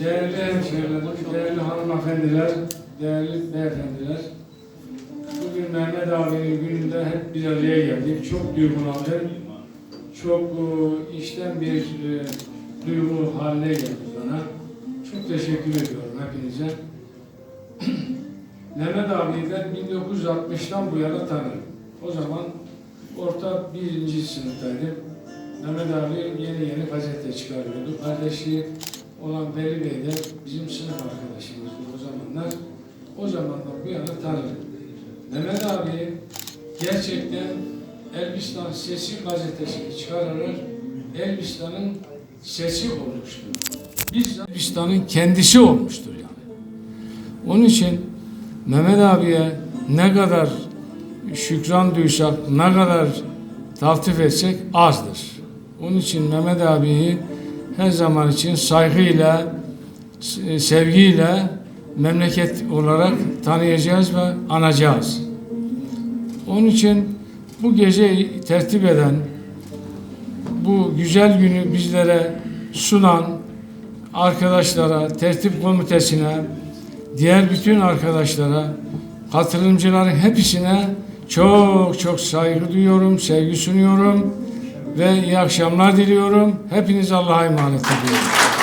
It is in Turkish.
Değerli hemşehrilerim, değerli hanımefendiler, değerli beyefendiler. Bugün Mehmet abinin gününde hep bir araya geldik. Çok duygulandım. Çok e, içten bir e, duygu haline geldi bana. Çok teşekkür ediyorum hepinize. Mehmet abiyi ben 1960'tan bu yana tanırım. O zaman orta birinci sınıftaydım. Mehmet abi yeni yeni gazete çıkarıyordu. Kardeşi olan Veli Bey de bizim sınıf arkadaşımızdı o zamanlar. O zamandan bu yana tanırım. Mehmet abi gerçekten Elbistan Sesi gazetesini çıkararak Elbistan'ın sesi olmuştur. Biz Elbistan'ın kendisi olmuştur yani. Onun için Mehmet abiye ne kadar şükran duysak, ne kadar taltif etsek azdır. Onun için Mehmet abiyi her zaman için saygıyla, sevgiyle memleket olarak tanıyacağız ve anacağız. Onun için bu geceyi tertip eden, bu güzel günü bizlere sunan arkadaşlara, tertip komitesine, diğer bütün arkadaşlara, katılımcıların hepsine çok çok saygı duyuyorum, sevgi sunuyorum ve iyi akşamlar diliyorum. Hepiniz Allah'a emanet ediyorum.